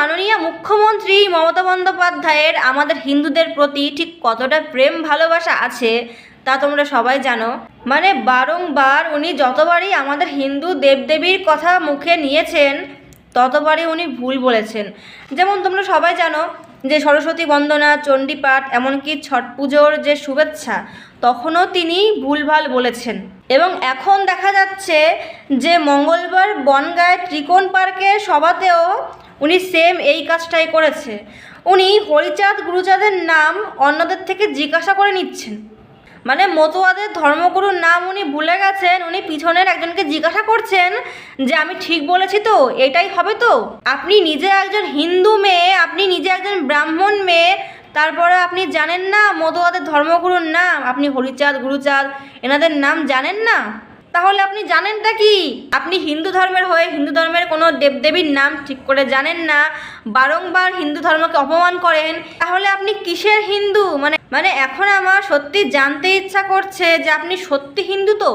মাননীয় মুখ্যমন্ত্রী মমতা বন্দ্যোপাধ্যায়ের আমাদের হিন্দুদের প্রতি ঠিক কতটা প্রেম ভালোবাসা আছে তা তোমরা সবাই জানো। মানে বারংবার উনি যতবারই আমাদের হিন্দু দেবদেবীর কথা মুখে নিয়েছেন, ততবারই উনি ভুল বলেছেন। যেমন তোমরা সবাই জানো যে সরস্বতী বন্দনা, চণ্ডীপাঠ, এমনকি ছট পুজোর যে শুভেচ্ছা, তখনও তিনি ভুলভাল বলেছেন। এবং এখন দেখা যাচ্ছে যে মঙ্গলবার বনগায় ত্রিকোণ পার্কে সভাতেও উনি সেম এই কাজটাই করেছে। উনি হরিচাঁদ গুরুচাঁদের নাম অন্যদের থেকে জিজ্ঞাসা করে নিচ্ছেন। মানে মতুয়াদের ধর্মগুরুর নাম উনি ভুলে গেছেন, উনি পিছনের একজনকে জিজ্ঞাসা করছেন যে, আমি ঠিক বলেছি তো? এটাই হবে তো? আপনি নিজে একজন হিন্দু মেয়ে, আপনি নিজে একজন ব্রাহ্মণ মেয়ে, তারপরে আপনি জানেন না মতুয়াদের ধর্মগুরুর নাম? আপনি হরিচাঁদ, গুরুচাঁদ, এনাদের নাম জানেন না? তাহলে আপনি জানেনটা কি? আপনি হিন্দু ধর্মের হয়ে হিন্দু ধর্মের কোনো দেবদেবীর নাম ঠিক করে জানেন না, বারংবার হিন্দু ধর্মকে অপমান করেন, তাহলে আপনি কিসের হিন্দু? মানে মানে এখন আমার সত্যি জানতে ইচ্ছা করছে যে আপনি সত্যি হিন্দু তো?